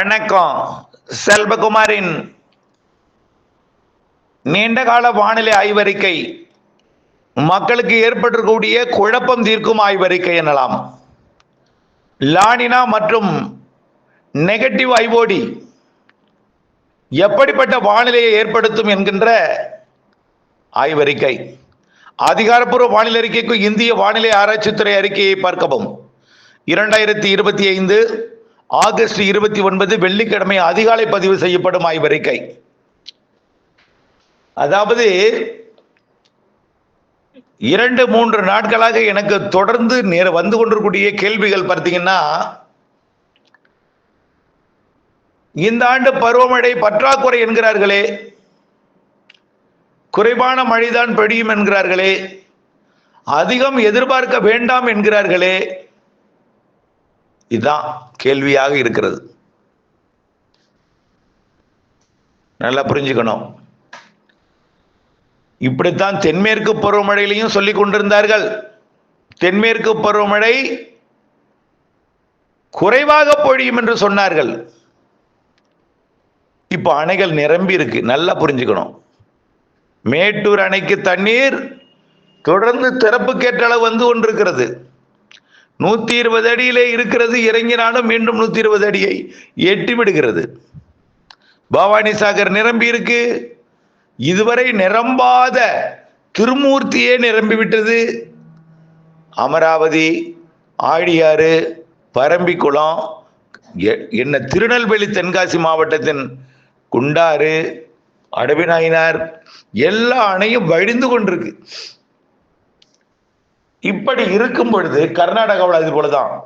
வணக்கம். செல்வகுமாரின் நீண்டகால வானிலை ஆய்வறிக்கை. மக்களுக்கு ஏற்பட்டிருக்கக்கூடிய குழப்பம் தீர்க்கும் ஆய்வறிக்கை எனலாம். லானினா மற்றும் நெகட்டிவ் ஐஓடி எப்படிப்பட்ட வானிலையை ஏற்படுத்தும் என்கின்ற ஆய்வறிக்கை. அதிகாரப்பூர்வ வானிலை அறிக்கைக்கு இந்திய வானிலை ஆராய்ச்சித்துறை அறிக்கையை பார்க்கவும். இரண்டாயிரத்தி இருபத்தி ஐந்து ஆகஸ்ட் இருபத்தி ஒன்பது வெள்ளிக்கிழமை அதிகாலை பதிவு செய்யப்படும் ஆய்வறிக்கை. அதாவது இரண்டு மூன்று நாட்களாக எனக்கு தொடர்ந்து நேர வந்து கொண்டிருக்கூடிய கேள்விகள் பார்த்தீங்கன்னா இந்த ஆண்டு பருவமழை பற்றாக்குறை என்கிறார்களே. குறைவான மழைதான் பெடியும் என்கிறார்களே. அதிகம் எதிர்பார்க்க வேண்டாம் என்கிறார்களே. இதுதான் கேள்வியாக இருக்கிறது. நல்லா புரிஞ்சுக்கணும். இப்படித்தான் தென்மேற்கு பருவமழையிலையும் சொல்லிக் கொண்டிருந்தார்கள். தென்மேற்கு பருவமழை குறைவாக பொழியும் என்று சொன்னார்கள். இப்போ அணைகள் நிரம்பி இருக்கு. நல்லா புரிஞ்சுக்கணும். மேட்டூர் அணைக்கு தண்ணீர் தொடர்ந்து திறப்புக்கேற்ற அளவு வந்து கொண்டிருக்கிறது. நூத்தி இருபது அடியிலே இருக்கிறது இறங்கினாலும் மீண்டும் நூத்தி இருபது அடியை எட்டி விடுகிறது. பவானி சாகர் நிரம்பி இருக்கு. இதுவரை நிரம்பாத திருமூர்த்தியே நிரம்பிவிட்டது அமராவதி ஆழியாறு பரம்பிக்குளம் எ- என்ன திருநெல்வேலி தென்காசி மாவட்டத்தின் குண்டாறு அடவிநாயினார் எல்லா அணையும் வழிந்து கொண்டிருக்கு. இப்படி இருக்கும் பொழுது கர்நாடகாவில் அது போலதான்.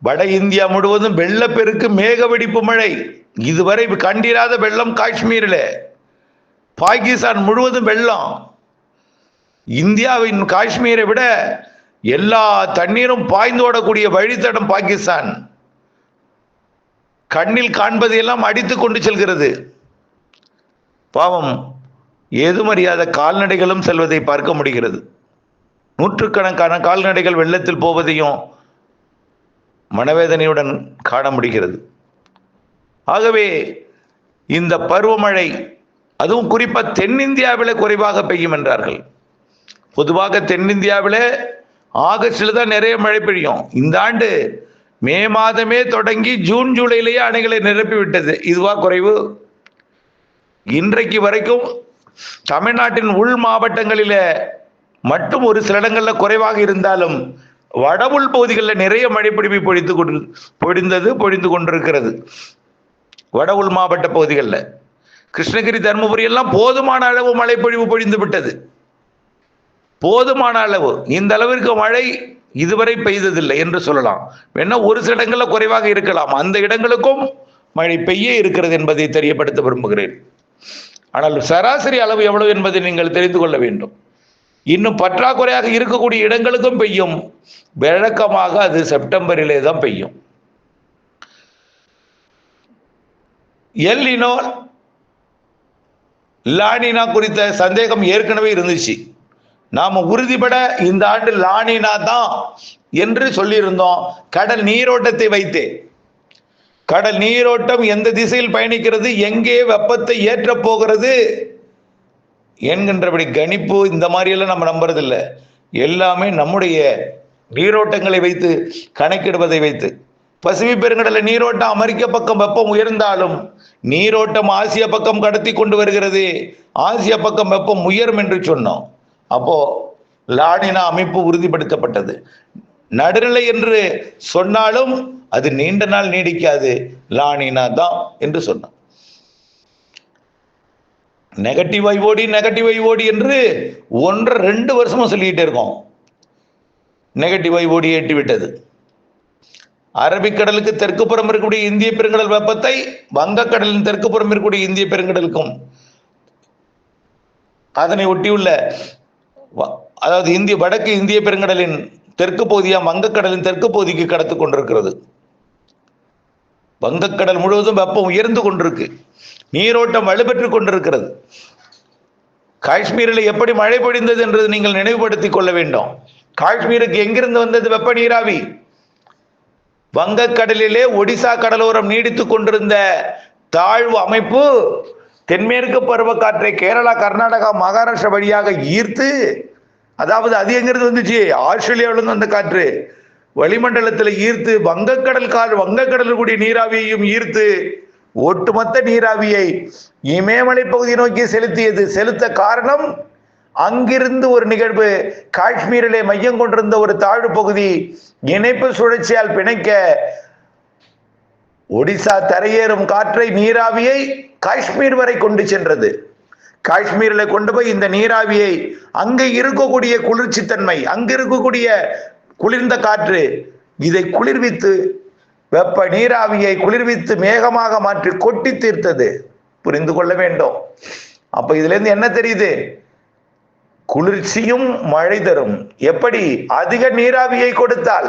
வட இந்தியா முழுவதும் வெள்ளப்பெருக்கு மேக வெடிப்பு மழை. இதுவரை கண்டிராத வெள்ளம் காஷ்மீரில். பாகிஸ்தான் முழுவதும் வெள்ளம். இந்தியாவின் காஷ்மீரை விட எல்லா தண்ணீரும் பாய்ந்து ஓடக்கூடிய வழித்தடம் பாகிஸ்தான். கண்ணில் காண்பதையெல்லாம் அடித்து கொண்டு செல்கிறது. பாவம் ஏதுமறியாத கால்நடைகளும் செல்வதை பார்க்க முடிகிறது. நூற்றுக்கணக்கான கால்நடைகள் வெள்ளத்தில் போவதையும் மனவேதனையுடன் காண முடிகிறது. ஆகவே இந்த பருவமழை அதுவும் குறிப்பாக தென்னிந்தியாவில் குறைவாக பெய்யும் என்றார்கள். பொதுவாக தென்னிந்தியாவில் ஆகஸ்டில் தான் நிறைய மழை பெய்யும். இந்த ஆண்டு மே மாதமே தொடங்கி ஜூன் ஜூலையிலேயே அணைகளை நிரப்பிவிட்டது இதுவா குறைவு? இன்றைக்கு வரைக்கும் தமிழ்நாட்டின் உள் மாவட்டங்களில் மட்டும் ஒரு சில இடங்களில் குறைவாக இருந்தாலும் வட உள் பகுதிகளில் நிறைய மழைப்பிடிப்பு பொழிந்து பொழித்து கொண்டு பொழிந்தது பொழிந்து கொண்டிருக்கிறது. வட உள் மாவட்ட பகுதிகளில். கிருஷ்ணகிரி தருமபுரி எல்லாம் போதுமான அளவு மழைப்பொழிவு பொழிந்து விட்டது. போதுமான அளவு. இந்த அளவிற்கு மழை இதுவரை பெய்ததில்லை என்று சொல்லலாம். வேணா ஒரு சில இடங்களில் குறைவாக இருக்கலாம். அந்த இடங்களுக்கும் மழை பெய்ய இருக்கிறது என்பதை தெரியப்படுத்த விரும்புகிறேன். ஆனால் சராசரி அளவு எவ்வளவு என்பதை நீங்கள் தெரிந்து கொள்ள வேண்டும். இன்னும் பற்றாக்குறையாக இருக்கக்கூடிய இடங்களுக்கும் பெய்யும். வழக்கமாக அது செப்டம்பரிலே தான் பெய்யும். எல்லினோ லானினா குறித்த சந்தேகம் ஏற்கனவே இருந்துச்சு. நாம் உறுதிபட இந்த ஆண்டு லானினா தான் என்று சொல்லியிருந்தோம். கடல் நீரோட்டத்தை வைத்தே. கடல் நீரோட்டம் எந்த திசையில் பயணிக்கிறது? எங்கே வெப்பத்தை ஏற்றப் போகிறது? என்கின்றபடி கணிப்பு இந்த மாதிரியெல்லாம் நம்ம நம்புறதில்லை. எல்லாமே நம்முடைய நீரோட்டங்களை வைத்து கணக்கிடுவதை வைத்து. பசிபி பெருங்கடல நீரோட்டம் அமெரிக்க பக்கம் வெப்பம் உயர்ந்தாலும் நீரோட்டம் ஆசிய பக்கம் கடத்தி கொண்டு வருகிறது. ஆசிய பக்கம் வெப்பம் உயரும் என்று சொன்னோம். அப்போ லானினா அமைப்பு உறுதிப்படுத்தப்பட்டது. நடுநிலை என்று சொன்னாலும் அது நீண்ட நாள் நீடிக்காது. லானினா தான் என்று சொன்னோம். நெகட்டிவ் ஐஓடி நெகட்டிவ் ஐஓடி என்று ஒன்று ரெண்டு வருஷமும் சொல்லிக்கிட்டே இருக்கோம். நெகட்டிவ் ஐஓடி எட்டி விட்டது அரபிக்கடலுக்கு தெற்கு புறம் இருக்கக்கூடிய இந்திய பெருங்கடல் வெப்பத்தை வங்கக்கடலின் தெற்கு புறம் இருக்கக்கூடிய இந்திய பெருங்கடலுக்கும் அதனை ஒட்டியுள்ள வ- அதாவது இந்திய வடக்கு இந்திய பெருங்கடலின் தெற்கு பகுதியாக வங்கக்கடலின் தெற்கு பகுதிக்கு கடத்து கொண்டிருக்கிறது. வங்கக்கடல் முழுவதும் வெப்பம் உயர்ந்து கொண்டிருக்கு. நீரோட்டம் வலுப்பெற்றுக் கொண்டிருக்கிறது. காஷ்மீரில் எப்படி மழை பொழிந்தது என்று நீங்கள் நினைவுபடுத்திக் கொள்ள வேண்டும். காஷ்மீருக்கு எங்கிருந்து வந்தது வெப்ப நீராவி? வங்கக்கடலிலே ஒடிசா கடலோரம் நீடித்துக் கொண்டிருந்த தாழ்வு அமைப்பு தென்மேற்கு பருவக்காற்றை கேரளா கர்நாடகா மகாராஷ்டிரா வழியாக ஈர்த்து அதாவது அது எங்கிருந்து வந்துச்சு? ஆஸ்திரேலியாவிலிருந்து வந்த காற்று. வளிமண்டலத்தில் ஈர்த்து வங்கக்கடல் கால் வங்கக்கடலுக்குடிய நீராவியையும் ஈர்த்து ஒட்டுமொத்த நீராவியை இமயமலை பகுதியை நோக்கி செலுத்தியது. செலுத்த காரணம் அங்கிருந்து ஒரு நிகழ்வு. காஷ்மீரிலே மையம் கொண்டிருந்த ஒரு தாழ்வு பகுதி இணைப்பு சுழற்சியால் பிணைக்க ஒடிசா தரையேறும் காற்றை நீராவியை காஷ்மீர் வரை கொண்டு சென்றது. காஷ்மீரில் கொண்டு போய் இந்த நீராவியை அங்கு இருக்கக்கூடிய குளிர்ச்சித்தன்மை அங்கு இருக்கக்கூடிய குளிர்ந்த காற்று. இதை குளிர்வித்து வெப்ப நீராவியை குளிர்வித்து மேகமாக மாற்றி கொட்டி தீர்த்தது. புரிந்து கொள்ள வேண்டும். அப்ப இதுல இருந்து என்ன தெரியுது? குளிர்ச்சியும் மழை தரும். எப்படி? அதிக நீராவியை கொடுத்தால்.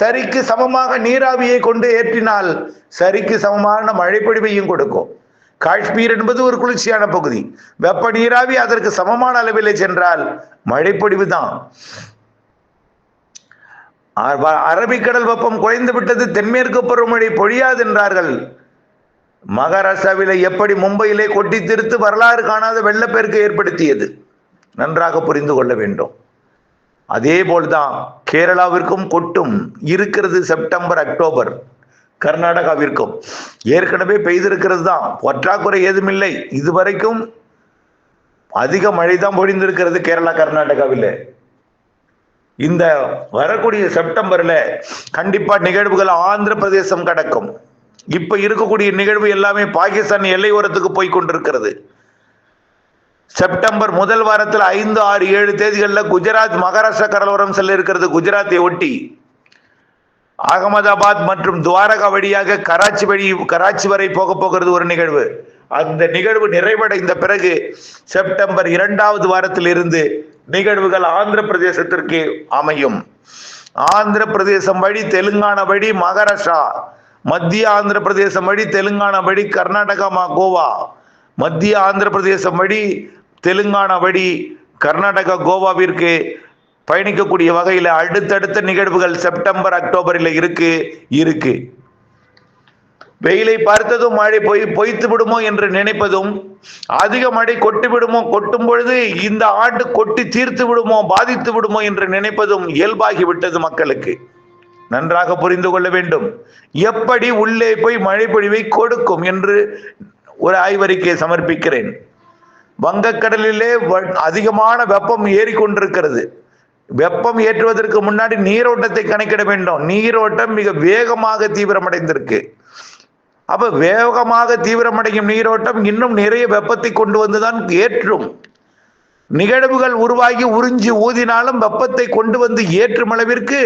சரிக்கு சமமாக நீராவியை கொண்டு ஏற்றினால் சரிக்கு சமமான மழைப்பொழிவையும் கொடுக்கும். காஷ்மீர் என்பது ஒரு குளிர்ச்சியான பகுதி. வெப்ப நீராவி அதற்கு சமமான அளவிலே சென்றால் மழைப்பொழிவு தான். அரபிக்கடல் வெப்பம் குறைந்து விட்டது தென்மேற்கு பருவமழை பொழியாது என்றார்கள். மகாராஷ்டிராவில் எப்படி மும்பையிலே கொட்டி திருத்து வரலாறு காணாத வெள்ளப்பெருக்கு ஏற்படுத்தியது? நன்றாக புரிந்து கொள்ள வேண்டும். அதே போல்தான் கேரளாவிற்கும் கொட்டும் இருக்கிறது செப்டம்பர் அக்டோபர் கர்நாடகாவிற்கும். ஏற்கனவே பெய்திருக்கிறது தான் பற்றாக்குறை ஏதுமில்லை. இதுவரைக்கும் அதிக மழை தான் பொழிந்திருக்கிறது கேரளா கர்நாடகாவில். இந்த வரக்கூடிய செப்டம்பர்ல கண்டிப்பா நிகழ்வுகள் ஆந்திர பிரதேசம் கடக்கும். இப்ப இருக்கக்கூடிய நிகழ்வு எல்லாமே பாகிஸ்தான் எல்லையோரத்துக்கு போய் கொண்டிருக்கிறது. செப்டம்பர் முதல் வாரத்தில் ஐந்து ஆறு ஏழு தேதிகளில் குஜராத் மகாராஷ்டிரா கடலோரம் செல்ல இருக்கிறது குஜராத்தை ஒட்டி. அகமதாபாத் மற்றும் துவாரகா வழியாக கராச்சி வழி கராச்சி வரை போக போகிறது ஒரு நிகழ்வு. அந்த நிகழ்வு நிறைவடைந்த பிறகு செப்டம்பர் இரண்டாவது வாரத்தில் இருந்து நிகழ்வுகள் ஆந்திர பிரதேசத்திற்கு அமையும். ஆந்திர பிரதேசம் வழி தெலுங்கானா வழி மகாராஷ்டிரா மத்திய ஆந்திர பிரதேசம் வழி தெலுங்கானா வழி கர்நாடகா மா- கோவா. மத்திய ஆந்திர பிரதேசம் வழி தெலுங்கானா வழி கர்நாடகா கோவாவிற்கு பயணிக்கக்கூடிய வகையில் அடுத்தடுத்த நிகழ்வுகள் செப்டம்பர் அக்டோபரில் இருக்கு இருக்கு. வெயிலை பார்த்ததும் மழை பொய் பொய்த்து விடுமோ என்று நினைப்பதும் அதிக மழை கொட்டி விடுமோ கொட்டும் பொழுது இந்த ஆண்டு கொட்டி தீர்த்து விடுமோ பாதித்து விடுமோ என்று நினைப்பதும் இயல்பாகி விட்டது மக்களுக்கு. நன்றாக புரிந்து கொள்ள வேண்டும். எப்படி உள்ளே போய் மழை பொழிவை கொடுக்கும் என்று ஒரு ஆய்வறிக்கை சமர்ப்பிக்கிறேன். வங்கக்கடலிலே அதிகமான வெப்பம் ஏறிக்கொண்டிருக்கிறது. வெப்பம் ஏற்றுவதற்கு முன்னாடி நீரோட்டத்தை கணக்கிட வேண்டும். நீரோட்டம் மிக வேகமாக தீவிரமடைந்திருக்கு. அப்ப வேகமாக தீவிரமடையும் நீரோட்டம் இன்னும் நிறைய வெப்பத்தை கொண்டு வந்துதான் ஏற்றும். நிகழ்வுகள் உருவாகி உறிஞ்சி ஊதினாலும் வெப்பத்தை கொண்டு வந்து ஏற்றும் அளவிற்கு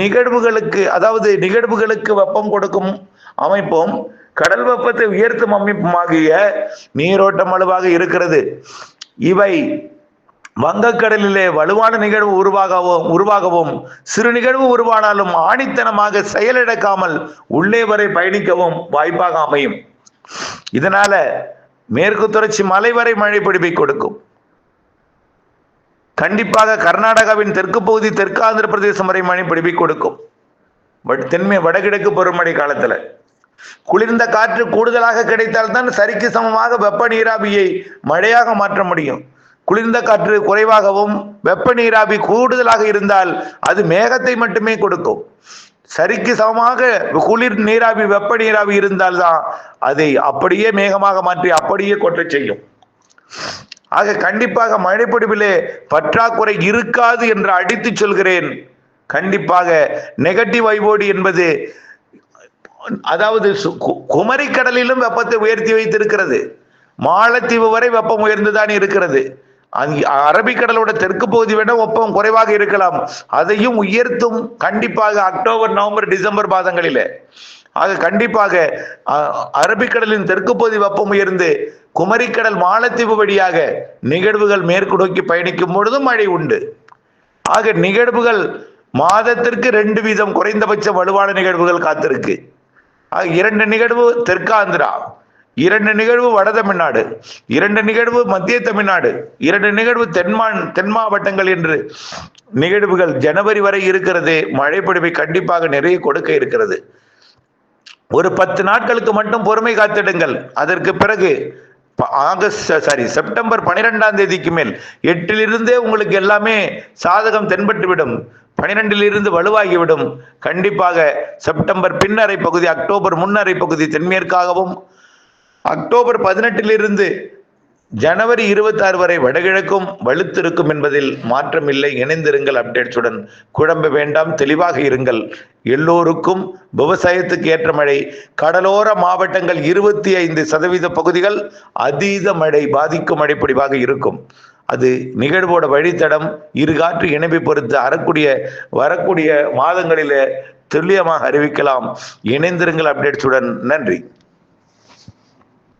நிகழ்வுகளுக்கு அதாவது நிகழ்வுகளுக்கு வெப்பம் கொடுக்கும் அமைப்பும் கடல் வெப்பத்தை உயர்த்தும் அமைப்புமாகிய நீரோட்டம் அளவாக இருக்கிறது. இவை வங்கக்கடலிலே வலுவான நிகழ்வு உருவாகவும் உருவாகவும் சிறு நிகழ்வு உருவானாலும் ஆணித்தனமாக செயலிழக்காமல் உள்ளே வரை பயணிக்கவும் வாய்ப்பாக அமையும். இதனால மேற்கு தொடர்ச்சி மலை வரை மழை பிடிப்பை கொடுக்கும். கண்டிப்பாக கர்நாடகாவின் தெற்கு பகுதி தெற்கு ஆந்திர பிரதேசம் வரை மழை பிடிப்பை கொடுக்கும். பட் வடகிழக்கு பருவமழை காலத்துல. குளிர்ந்த காற்று கூடுதலாக கிடைத்தால்தான் சரிக்கு சமமாக வெப்ப நீராவியை மழையாக மாற்ற முடியும். குளிர்ந்த காற்று குறைவாகவும் வெப்ப நீராவி கூடுதலாக இருந்தால் அது மேகத்தை மட்டுமே கொடுக்கும். சரிக்கு சமமாக குளிர் நீராவி வெப்ப நீராவி இருந்தால்தான் அதை அப்படியே மேகமாக மாற்றி அப்படியே கொட்ட செய்யும். ஆக கண்டிப்பாக மழைப்பொழிவிலே பற்றாக்குறை இருக்காது என்று அடித்து சொல்கிறேன். கண்டிப்பாக நெகட்டிவ் ஐவோடி என்பது அதாவது சு- கு- குமரி கடலிலும் வெப்பத்தை உயர்த்தி வைத்திருக்கிறது. மாலத்தீவு வரை வெப்பம் உயர்ந்துதான் இருக்கிறது. அரபிக்கடலோட தெற்கு பகுதி விட வெப்பம் குறைவாக இருக்கலாம். அதையும் உயர்த்தும் கண்டிப்பாக அக்டோபர் நவம்பர் டிசம்பர் மாதங்களிலே. ஆக கண்டிப்பாக அ- அரபிக்கடலின் தெற்கு பகுதி வெப்பம் உயர்ந்து குமரிக்கடல் மாலத்தீவு வழியாக நிகழ்வுகள் மேற்கு நோக்கி பயணிக்கும் பொழுதும் மழை உண்டு. ஆக நிகழ்வுகள் மாதத்திற்கு ரெண்டு வீதம் குறைந்தபட்ச வலுவான நிகழ்வுகள் காத்திருக்கு. ஆக இரண்டு நிகழ்வு தெற்காந்திரா. இரண்டு நிகழ்வு வட தமிழ்நாடு இரண்டு நிகழ்வு மத்திய தமிழ்நாடு இரண்டு நிகழ்வு தென்மா தென் மாவட்டங்கள் என்று நிகழ்வுகள் ஜனவரி வரை இருக்கிறது. மழை பொழிவை கண்டிப்பாக நிறைய கொடுக்க இருக்கிறது. ஒரு பத்து நாட்களுக்கு மட்டும் பொறுமை காத்திடுங்கள். அதற்கு பிறகு ஆகஸ்ட் சாரி செப்டம்பர் பனிரெண்டாம் தேதிக்கு மேல் எட்டிலிருந்தே உங்களுக்கு எல்லாமே சாதகம் தென்பட்டுவிடும். பனிரெண்டிலிருந்து வலுவாகிவிடும். கண்டிப்பாக செப்டம்பர் பின்னரை பகுதி அக்டோபர் முன்னரை பகுதி தென்மேற்காகவும் அக்டோபர் பதினெட்டிலிருந்து ஜனவரி இருபத்தாறு வரை வடகிழக்கும் வலுத்திருக்கும் என்பதில் மாற்றமில்லை. இணைந்திருங்கள் அப்டேட்ஸுடன். குழம்ப வேண்டாம் தெளிவாக இருங்கள். எல்லோருக்கும் விவசாயத்துக்கு ஏற்ற மழை. கடலோர மாவட்டங்கள் இருபத்தி ஐந்து சதவீத பகுதிகள் அதீத மழை பாதிக்கும் மழை பொழிவாக இருக்கும். அது நிகழ்வோட வழித்தடம். இருகாற்று இணைப்பை பொறுத்து அறக்கூடிய வரக்கூடிய மாதங்களில் துல்லியமாக அறிவிக்கலாம். இணைந்திருங்கள் அப்டேட்ஸுடன். நன்றி.